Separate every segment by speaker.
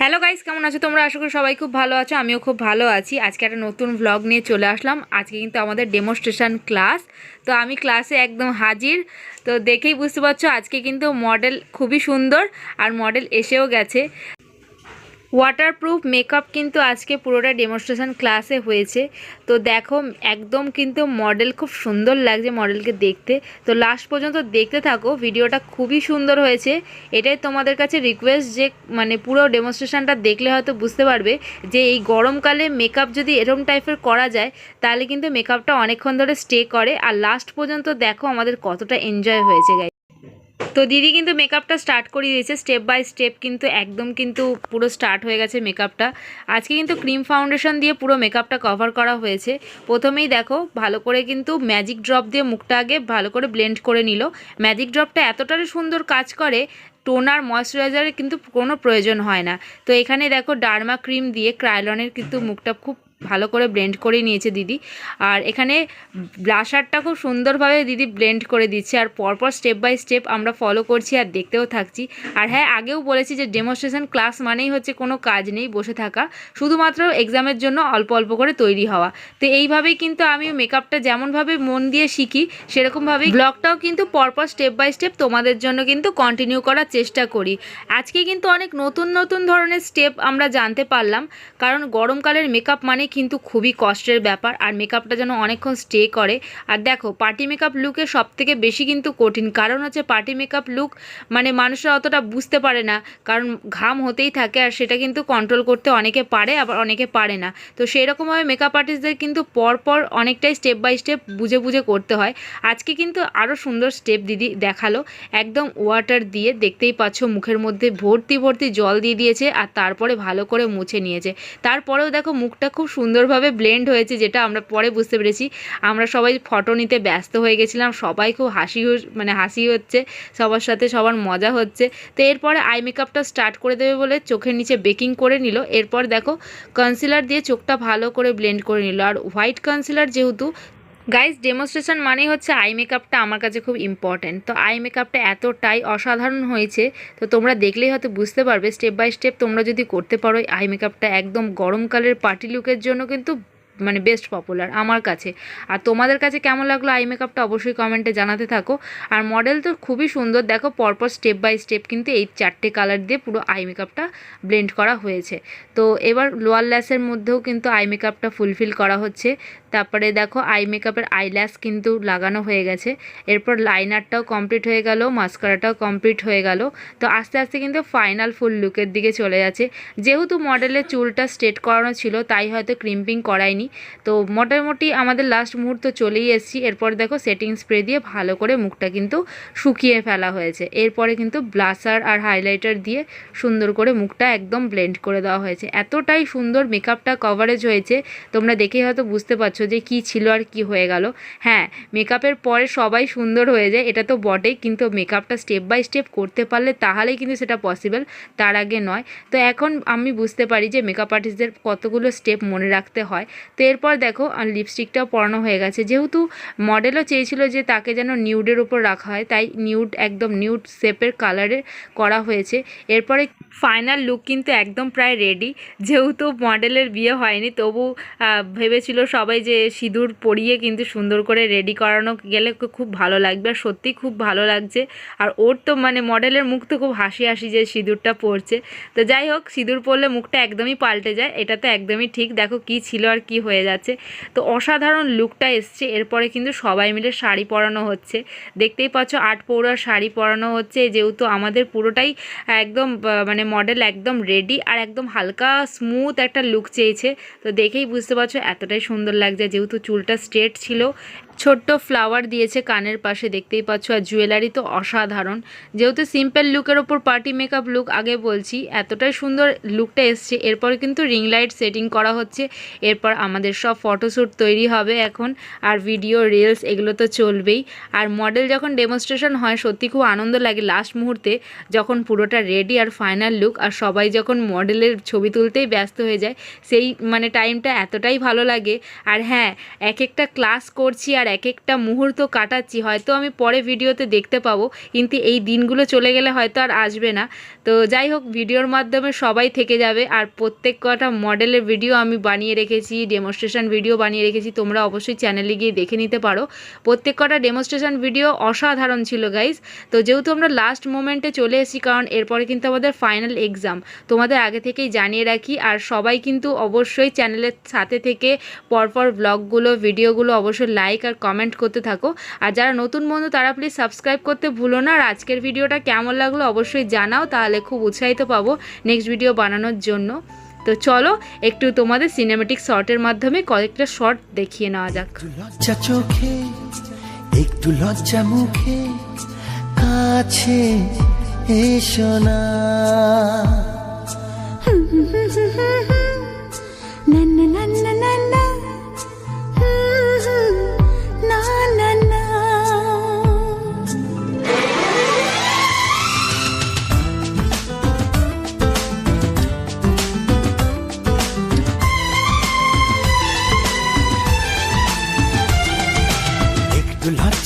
Speaker 1: Hello guys কেমন আছো তোমরা? আশা করি সবাই খুব ভালো আছো, আমিও খুব ভালো আছি। আজকে একটা নতুন ভ্লগ নিয়ে চলে আসলাম। আজকে কিন্তু আমাদের ডেমোস্ট্রেশন ক্লাস তো আমি ক্লাসে একদম হাজির। তো দেখেই বুঝতে পারছ, আজকে কিন্তু মডেল খুবই সুন্দর, আর মডেল এসেও গেছে। ওয়াটারপ্রুফ মেকআপ কিন্তু আজকে পুরোটা ডেমনস্ট্রেশন ক্লাসে হয়েছে। তো দেখো, একদম কিন্তু মডেল খুব সুন্দর লাগছে মডেলকে দেখতে। তো লাস্ট পর্যন্ত দেখতে থাকো, ভিডিওটা খুবই সুন্দর হয়েছে। এটাই তোমাদের কাছে রিকোয়েস্ট যে মানে পুরো ডেমনস্ট্রেশনটা দেখলে হয়তো বুঝতে পারবে যে এই গরমকালে মেকআপ যদি এরম টাইপের করা যায়, তাহলে কিন্তু মেকআপটা অনেকক্ষণ ধরে স্টে করে। আর লাস্ট পর্যন্ত দেখো আমাদের কতটা এনজয় হয়েছে গাই তো দিদি কিন্তু মেকআপটা স্টার্ট করে দিয়েছে স্টেপ বাই স্টেপ কিন্তু, একদম কিন্তু পুরো স্টার্ট হয়ে গেছে মেকআপটা আজকে কিন্তু ক্রিম ফাউন্ডেশন দিয়ে পুরো মেকআপটা কভার করা হয়েছে। প্রথমেই দেখো, ভালো করে কিন্তু ম্যাজিক ড্রপ দিয়ে মুখটা আগে ভালো করে ব্লেন্ড করে নিল। ম্যাজিক ড্রপটা এতটাই সুন্দর কাজ করে টোনার ময়শ্চারাইজারের কিন্তু কোনো প্রয়োজন হয় না। তো এখানে দেখো ডার্মা ক্রিম দিয়ে ক্রাইলনের কিন্তু মুখটা খুব ভালো করে ব্লেন্ড করে নিয়েছে দিদি। আর এখানে ব্লাশারটা খুব সুন্দরভাবে দিদি ব্লেন্ড করে দিচ্ছে। আর পরপর স্টেপ বাই স্টেপ আমরা ফলো করছি আর দেখতেও থাকছি। আর হ্যাঁ আগেও বলেছি যে ডেমনস্ট্রেশন ক্লাস মানেই হচ্ছে কোনো কাজ নেই, বসে থাকা। শুধুমাত্র এক্সামের জন্য অল্প অল্প করে তৈরি হওয়া। তো এইভাবেই কিন্তু আমি মেকআপটা যেমনভাবে মন দিয়ে শিখি, সেরকমভাবেই ব্লগটাও কিন্তু পরপর স্টেপ বাই স্টেপ তোমাদের জন্য কিন্তু কন্টিনিউ করার চেষ্টা করি। আজকে কিন্তু অনেক নতুন নতুন ধরনের স্টেপ আমরা জানতে পারলাম। কারণ গরমকালের মেকআপ মানে কিন্তু খুবই কষ্টের ব্যাপার আর মেকআপটা যেন অনেকক্ষণ স্টে করে। আর দেখো পার্টি মেকআপ লুকে সব থেকে বেশি কিন্তু কঠিন। কারণ হচ্ছে পার্টি মেকআপ লুক মানে মানুষরা অতটা বুঝতে পারে না। কারণ ঘাম হতেই থাকে আর সেটা কিন্তু কন্ট্রোল করতে অনেকে পারে, আবার অনেকে পারে না। তো সেই রকমভাবে মেকআপ আর্টিস্টদের কিন্তু পরপর অনেকটাই স্টেপ বাই স্টেপ বুঝে বুঝে করতে হয়। আজকে কিন্তু আরও সুন্দর স্টেপ দিদি দেখাল। একদম ওয়াটার দিয়ে দেখতেই পাচ্ছ মুখের মধ্যে ভর্তি ভর্তি জল দিয়ে দিয়েছে আর তারপরে ভালো করে মুছে নিয়েছে। তারপরেও দেখো মুখটা খুব সুন্দরভাবে ব্লেন্ড হয়েছে, যেটা আমরা পরে বুঝতে পেরেছি। আমরা সবাই ফটো নিতে ব্যস্ত হয়ে গেছিলাম, সবাই খুব হাসি মানে হাসি হচ্ছে, সবার সাথে সবার মজা হচ্ছে। তো এরপরে আই মেকআপটা স্টার্ট করে দেবে বলে চোখের নিচে বেকিং করে নিল। এরপর দেখো কনসিলার দিয়ে চোখটা ভালো করে ব্লেন্ড করে নিল। আর হোয়াইট কনসিলার যেহেতু গাইস ডেমনস্ট্রেশন মানেই হচ্ছে আই মেকআপটা আমার কাছে খুব ইম্পর্ট্যান্ট তো আই মেকআপটা এতটাই অসাধারণ হয়েছে, তো তোমরা দেখলেই হয়তো বুঝতে পারবে স্টেপ বাই স্টেপ তোমরা যদি করতে পারো আই মেকআপটা একদম গরমকালের পার্টি লুকের জন্য কিন্তু মানে বেস্ট পপুলার আমার কাছে। আর তোমাদের কাছে কেমন লাগল আই মেকআপটা অবশ্যই কমেন্টে জানাতে থাকো। আর মডেল তো খুবই সুন্দর, দেখো পরপর স্টেপ বাই স্টেপ কিন্তু এই চারটে কালার দিয়ে পুরো আই মেকআপটা ব্লেন্ড করা হয়েছে। তো এবার লোয়ার ল্যাসের মধ্যেও কিন্তু আই মেকআপটা ফুলফিল করা হচ্ছে। তারপরে দেখো আই মেকআপের আইল্যাশ কিন্তু লাগানো হয়ে গেছে। এরপর লাইনারটাও কমপ্লিট হয়ে গেল মাস্কারাটাও কমপ্লিট হয়ে গেল। তো আস্তে আস্তে কিন্তু ফাইনাল ফুল লুকের দিকে চলে যাচ্ছে। যেহেতু মডেলের চুলটা স্ট্রেট করানো ছিল, তাই হয়তো ক্রিম্পিং করায়নি। তো মোটামুটি আমাদের লাস্ট মুহূর্ত চলেই এসেছি। এরপর দেখো সেটিং স্প্রে দিয়ে ভালো করে মুখটা কিন্তু শুকিয়ে ফেলা হয়েছে। এরপরে কিন্তু ব্লাসার আর হাইলাইটার দিয়ে সুন্দর করে মুখটা একদম ব্লেন্ড করে দেওয়া হয়েছে। এতটাই সুন্দর মেকআপটা কভারেজ হয়েছে, তোমরা দেখেই হয়তো বুঝতে পারছ যে কি ছিল আর কি হয়ে গেল। হ্যাঁ মেকআপের পরে সবাই সুন্দর হয়ে যায়, এটা তো বটেই, কিন্তু মেকআপটা স্টেপ বাই স্টেপ করতে পারলে তাহলেই কিন্তু সেটা পসিবল তার আগে নয়। তো এখন আমি বুঝতে পারি যে মেকআপ আর্টিস্টদের কতগুলো স্টেপ মনে রাখতে হয়। তো এরপর দেখো লিপস্টিকটাও পরানো হয়ে গেছে। যেহেতু মডেলও চেয়েছিল যে তাকে যেন নিউডের উপর রাখা হয়, তাই নিউড একদম নিউড শেপের কালারে করা হয়েছে। এরপরে ফাইনাল লুক কিন্তু একদম প্রায় রেডি যেহেতু মডেলের বিয়ে হয়নি তবু ভেবেছিল সবাই যে সিঁদুর পরিয়ে কিন্তু সুন্দর করে রেডি করানো গেলে খুব ভালো লাগবে। আর সত্যি খুব ভালো লাগছে। আর ওর তো মানে মডেলের মুখ তো খুব হাসি হাসি যে সিঁদুরটা পরছে। তো যাই হোক সিঁদুর পরলে মুখটা একদমই পাল্টে যায়। এটা তো একদমই ঠিক। দেখো কি ছিল আর কি হয়ে যাচ্ছে। তো অসাধারণ লুকটা এসছে। এরপরে কিন্তু সবাই মিলে শাড়ি পরানো হচ্ছে। দেখতেই পাচ্ছ আট পৌরার শাড়ি পরানো হচ্ছে। যেহেতু আমাদের পুরোটাই একদম আহ, মানে মডেল একদম রেডি আর একদম হালকা স্মুথ একটা লুক চেয়েছে। তো দেখেই বুঝতে পারছ, এতটাই সুন্দর লাগছে। যেহেতু চুলটা স্ট্রেট ছিল ছোট্ট ফ্লাওয়ার দিয়েছে কানের পাশে, দেখতেই পাচ্ছ, আর জুয়েলারি তো অসাধারণ। যেহেতু সিম্পল লুকের ওপর পার্টি মেকআপ লুক আগে বলছি, এতটাই সুন্দর লুকটা এসছে। এরপরে কিন্তু রিং লাইট সেটিং করা হচ্ছে। এরপর আমাদের সব ফটোশ্যুট তৈরি হবে এখন, আর ভিডিও রিলস এগুলো তো চলবেই। আর মডেল যখন ডেমনস্ট্রেশন হয়, সত্যি খুব আনন্দ লাগে লাস্ট মুহূর্তে, যখন পুরোটা রেডি আর ফাইনাল লুক আর সবাই যখন মডেলের ছবি তুলতেই ব্যস্ত হয়ে যায়, সেই মানে টাইমটা এতটাই ভালো লাগে। আর হ্যাঁ এক একটা ক্লাস করছি আর এক একটা মুহূর্ত কাটাচ্ছি। হয়তো আমি পরে ভিডিওতে দেখতে পাবো। কিন্তু এই দিনগুলো চলে গেলে হয়তো আর আসবে না। তো যাই হোক, ভিডিওর মাধ্যমে সবাই থেকে যাবে। আর প্রত্যেক কটা মডেলের ভিডিও আমি বানিয়ে রেখেছি ডেমনস্ট্রেশন ভিডিও বানিয়ে রেখেছি। তোমরা অবশ্যই চ্যানেলে গিয়ে দেখে নিতে পারো। প্রত্যেক কটা ডেমনস্ট্রেশন ভিডিও অসাধারণ ছিল গাইজ তো যেহেতু আমরা লাস্ট মোমেন্টে চলে এসেছি, কারণ এরপরে কিন্তু আমাদের ফাইনাল এক্সাম তোমাদের আগে থেকেই জানিয়ে রাখি। আর সবাই কিন্তু অবশ্যই চ্যানেলের সাথে থেকে পরপর ব্লগগুলো ভিডিওগুলো অবশ্যই লাইক আর কমেন্ট করতে থাকো। আর যারা নতুন বন্ধু, তারা প্লিজ সাবস্ক্রাইব করতে ভুলো না। আর আজকের ভিডিওটা কেমন লাগল অবশ্যই জানাও, তাহলে খুব উৎসাহিত পাবো নেক্সট ভিডিও বানানোর জন্য। তো চলো, একটু তোমাদের সিনেমেটিক শর্টের মাধ্যমে কয়েকটা শর্ট দেখিয়ে নেওয়া যাক।
Speaker 2: লজ্জা চোখে, একটু লজ্জা মুখে, কাছে এসো না।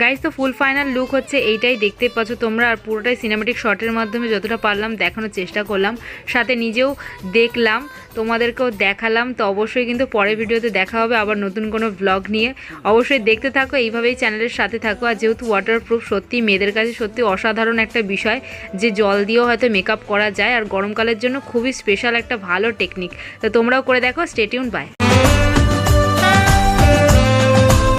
Speaker 1: গাইজ তো ফুল ফাইনাল লুক হচ্ছে এইটাই দেখতে পাচ্ছ তোমরা, আর পুরোটাই সিনেমেটিক শর্টের মাধ্যমে যতটা পারলাম দেখানোর চেষ্টা করলাম। সাথে নিজেও দেখলাম, তোমাদেরকেও দেখালাম, তো অবশ্যই কিন্তু পরের ভিডিওতে দেখা হবে আবার নতুন কোনো ব্লগ নিয়ে। অবশ্যই দেখতে থাকো, এইভাবেই চ্যানেলের সাথে থাকো। আর যেহেতু ওয়াটারপ্রুফ সত্যি মেয়েদের কাছে সত্যি অসাধারণ একটা বিষয় যে জল দিয়েও হয়তো মেকআপ করা যায়, আর গরমকালের জন্য খুবই স্পেশাল একটা ভালো টেকনিক তো তোমরাও করে দেখো স্টেটিউন বাই